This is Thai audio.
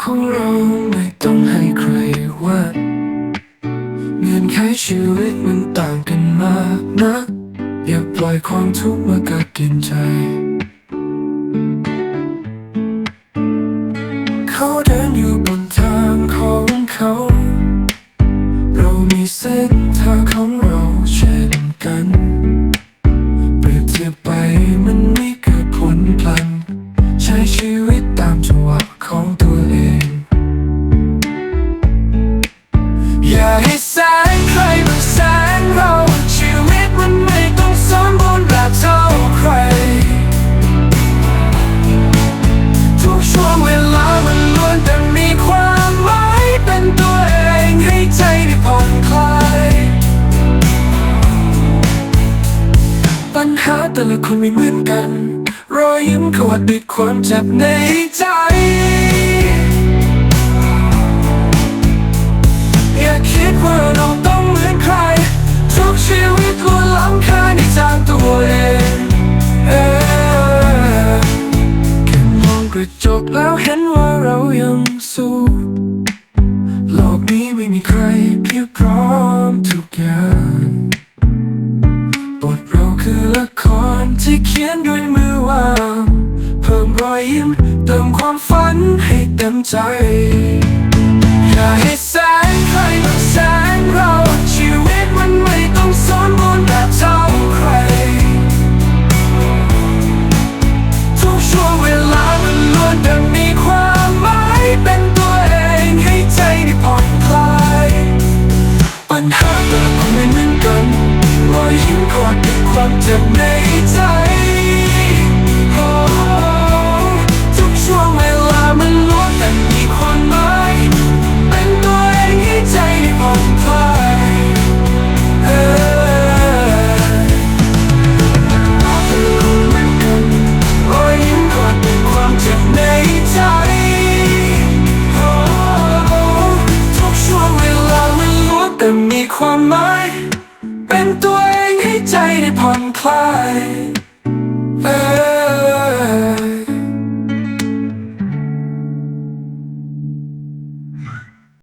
ของเราไม่ต้องให้ใครว่าเงื่อนไขชีวิตมันต่างกันมากนะอย่าปล่อยความทุกข์มากัดกินใจ เขาเดินอยู่บนทางของเขา เรามีเส้นทางของาแต่ละคนไม่เหมือนกัน รอยยิ้มขวัดด้วยความเจ็บในใจอย่าคิดว่าเราต้องเหมือนใคร ทุกชีวิตล้วนล้ำค่าในทางตัวเองเออแค่มองกระจกแล้วเห็นว่าเรายังสู้โลกนี้ไม่มีใครเพียบพร้อมทุกอย่าง คือละครที่เขียนด้วยมือว่างเพิ่มรอยยิ้มเติมความฝันให้เต็มใจอย่าให้แส อดด้